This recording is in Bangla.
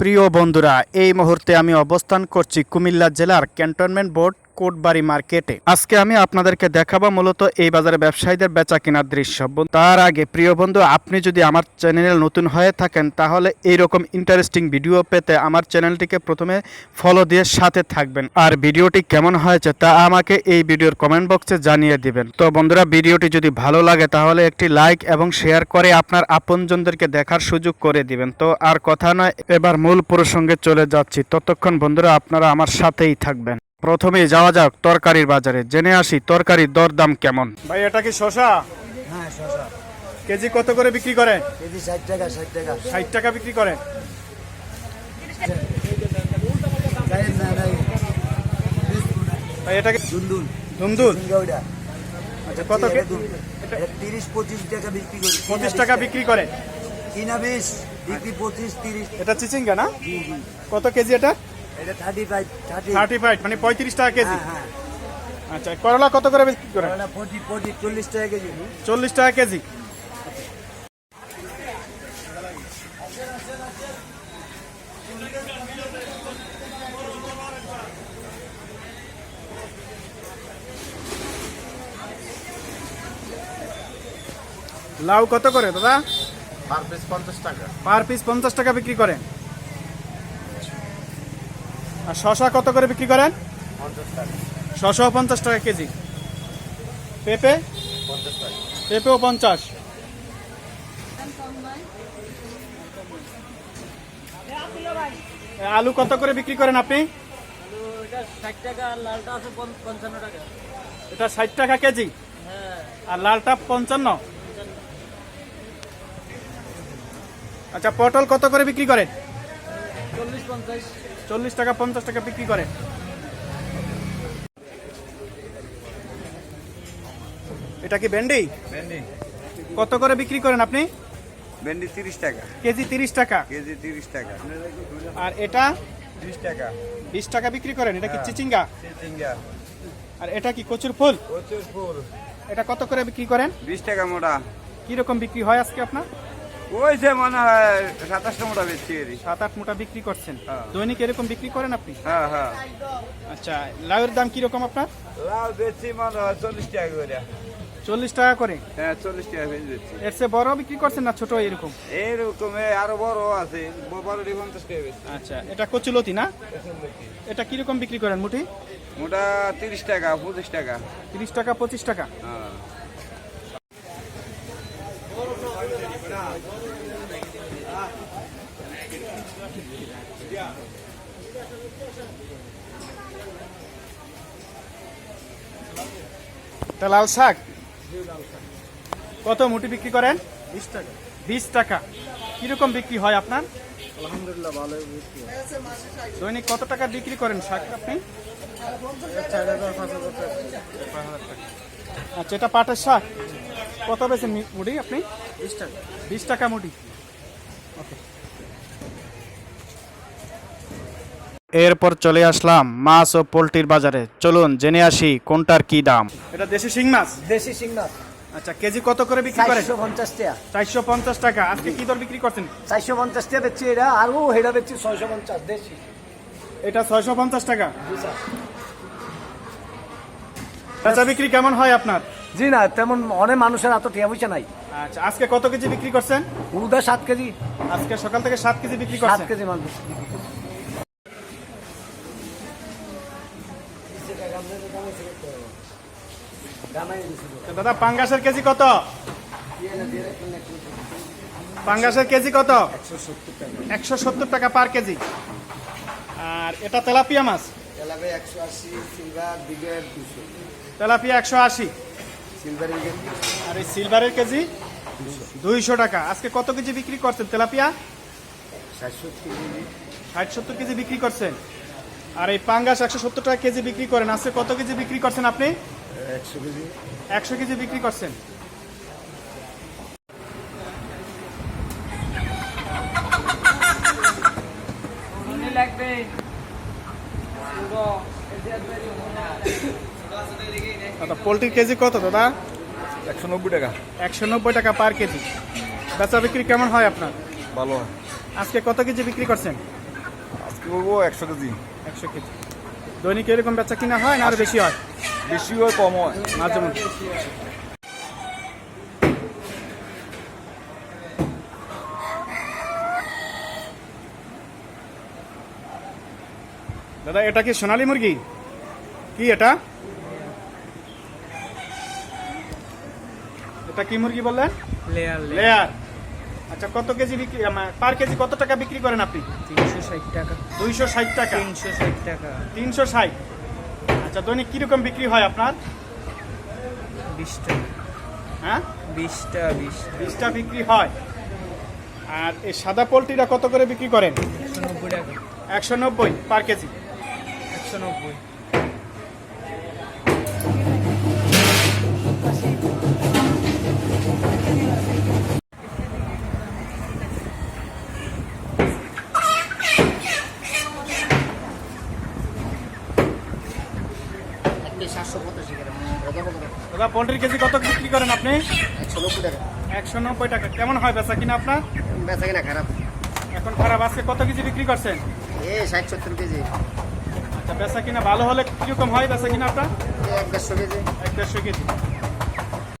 প্রিয় বন্ধুরা এই মুহূর্তে আমি অবস্থান করছি কুমিল্লা জেলার ক্যান্টনমেন্ট বোর্ড কোটবাড়ি মার্কেটে। আজকে আমি আপনাদেরকে দেখাবো মূলত এই বাজারে ব্যবসায়ীদের বেচা কেনার দৃশ্য তার আগে প্রিয় বন্ধু, আপনি যদি আমার চ্যানেলে নতুন হয়ে থাকেন, তাহলে এইরকম ইন্টারেস্টিং ভিডিও পেতে আমার চ্যানেলটিকে প্রথমে ফলো দিয়ে সাথে থাকবেন। আর ভিডিওটি কেমন হয়েছে তা আমাকে এই ভিডিওর কমেন্ট বক্সে জানিয়ে দিবেন। তো বন্ধুরা, ভিডিওটি যদি ভালো লাগে, তাহলে একটি লাইক এবং শেয়ার করে আপনার আপনজনদেরকে দেখার সুযোগ করে দিবেন। তো আর কথা নয়, এবার মূল প্রসঙ্গে চলে যাচ্ছি। ততক্ষণ বন্ধুরা, আপনারা আমার সাথেই থাকবেন। প্রথমে যাওয়া যাক তরকারির বাজারে। জেনে আসি তরকারির দরদাম কেমন। ভাই এটা কি শশা হ্যাঁ শশা কেজি কত করে বিক্রি করে? কেজি ষাট টাকা ষাট টাকা। ষাট টাকা বিক্রি করে? ভাই এটা কি দুন্দুল। আচ্ছা কত তিরিশ পঁচিশ টাকা বিক্রি করি। পঁচিশ টাকা বিক্রি করে? কিনা বিশ বিক্রি পঁচিশ তিরিশ। এটা চিচিঙ্গা না? কত কেজি এটা? এটা thirty five thirty thirty five মানে পঁয়ত্রিশ টাকা কেজি? হ্যাঁ হ্যাঁ। আচ্ছা করলা কত করে বিক্রি করে? চল্লিশ টাকা কেজি। চল্লিশ টাকা কেজি। লাউ কত করে দাদা? পার পিস পঞ্চাশ টাকা। পার পিস পঞ্চাশ টাকা বিক্রি করেন আর শশা কত করে বিক্রি করেন? ছশো পঞ্চাশ টাকা কেজি। পেঁপে? পেঁপেও পঞ্চাশ। আলু কত করে বিক্রি করেন আপনি? এটা ষাট টাকা কেজি। আর লালটা পঞ্চান্ন। আচ্ছা পটল কত করে বিক্রি করেন? চল্লিশ টাকা পঞ্চাশ টাকা বিক্রি করে। এটা কি ভেন্ডি? কত করে বিক্রি করেন আপনি? ভেন্ডি তিরিশ টাকা। কেজি তিরিশ টাকা। কেজি তিরিশ টাকা। আর এটা? ত্রিশ টাকা। বিশ টাকা বিক্রি করেন এটা কি চিচিঙ্গা? চিচিঙ্গা। আর এটা কি কচুর ফুল? প্রচুর ফুল। এটা কত করে বিক্রি করেন? বিশ টাকা মোটা কি রকম বিক্রি হয় আজকে আপনার? ওই যে মনে হয় সাতাশটা মোটা বেচছি এরই সাত আট মোটা বিক্রি করছেন। হ্যাঁ। দৈনিক এরকম বিক্রি করেন আপনি? হ্যাঁ হ্যাঁ। আচ্ছা লাউয়ের দাম কি রকম আপনার? লাউ বেচছি মনে হয় চল্লিশ টাকা করে। চল্লিশ টাকা করে? হ্যাঁ চল্লিশ টাকা বেচ। বেচছি এর চেয়ে বড় বিক্রি করছেন না ছোট এরকম? এইরকম এ আরও বড় আছে বারোটি পঞ্চাশ টাকা বেচছি আচ্ছা এটা কচুলতি না? এটা কীরকম বিক্রি করেন মুঠি? মোটা তিরিশ টাকা পঁচিশ টাকা। তিরিশ টাকা পঁচিশ টাকা। হ্যাঁ। তা লাল শাক? কত মুঠি বিক্রি করেন? বিশ টাকা। বিশ টাকা। কীরকম বিক্রি হয় আপনার? আলহামদুলিল্লাহ ভালো দৈনিক কত টাকা বিক্রি করেন শাক আপনি? আচ্ছা এটা পাটের শাক? কত বেছেন মুড়ি আপনি? বিশ টাকা। বিশ টাকা মুড়ি। ওকে। এরপর চলে আসলাম মাছ ও পোলট্রির বাজারে। চলুন জেনে আসি কোনটার কি দাম। এটা দেশি শিং মাছ? দেশি সিংনাথ আচ্ছা কেজি কত করে বিক্রি করেন চারশো পঞ্চাশ টাকা। চারশো পঞ্চাশ টাকা। আজকে কি দর বিক্রি করছেন? চারশো পঞ্চাশ টাকা বেচছি এটা আর ও হেটা বেচছি ছয়শো পঞ্চাশ দেশি। এটা ছয়শো পঞ্চাশ টাকা। জি স্যার। বেচা বিক্রি কেমন হয় আপনার? জি না তেমন অনেক মানুষের এত টিয়া পয়সা নাই। আচ্ছা আজকে কত কেজি বিক্রি করছেন? উদা সাত কেজি। আজকে সকাল থেকে সাত কেজি বিক্রি সাত কেজি মাল দাদা পাঙ্গাসের কেজি কত? পাঙ্গাসের কেজি কত? একশো সত্তর টাকা পার কেজি। আর এটা তেলাপিয়া মাছ? তেলাপে একশো আশি তেলাপিয়া একশো আশি। সিলভার বিগের আর এই সিলভারের কেজি? দুইশো টাকা। আজকে কত কেজি বিক্রি করছেন তেলাপিয়া? ষাট সত্তর কেজি বিক্রি করছেন। আর এই পাঙ্গাস একশো সত্তর টাকা কেজি বিক্রি করেন। আজকে কত কেজি বিক্রি করছেন আপনি? একশো কেজি। একশো কেজি বিক্রি করছেন। লাগবে। আচ্ছা পোলট্রির কেজি কত দাদা? একশো নব্বই টাকা। একশো নব্বই টাকা পার কেজি। বেচা বিক্রি কেমন হয় আপনার? ভালো। আজকে কত কেজি বিক্রি করছেন? আজকে বলব একশো কেজি। একশো কেজি। দৈনিক এরকম বেচা কিনা হয় না আর বেশি হয়? বেশি হয় কম হয়। মাঝে মধ্যে। দাদা এটা কি সোনালী মুরগি? কি এটা? এটা কি মুরগি বললেন? Layer layer. আচ্ছা কত কেজি বিক্রি পার কেজি কত টাকা বিক্রি করেন আপনি? তিনশো ষাট টাকা। দুইশো ষাট টাকা? তিনশো ষাট টাকা। তিনশো ষাট। আচ্ছা দৈনিক কীরকম বিক্রি হয় আপনার? বিশ টাকা। হ্যাঁ? বিশটা বিশ বিশটা বিক্রি হয়। আর এই সাদা পোলট্রিটা কত করে বিক্রি করেন? একশো নব্বই টাকা। একশো নব্বই পার কেজি। একশো নব্বই। দাদা পোলট্রির কেজি কত বিক্রি করেন আপনি? একশো নব্বই টাকা। কেমন হয় বেচা কিনা আপনার? বেচা কিনা খারাপ। এখন খারাপ আজকে কত কেজি বিক্রি করছেন? এ ষাট সত্তর কেজি। আচ্ছা বেচা কিনা ভালো হলে কীরকম হয় বেচা কিনা আপনার? এক দেড়শো কেজি। এক দেড়শো কেজি।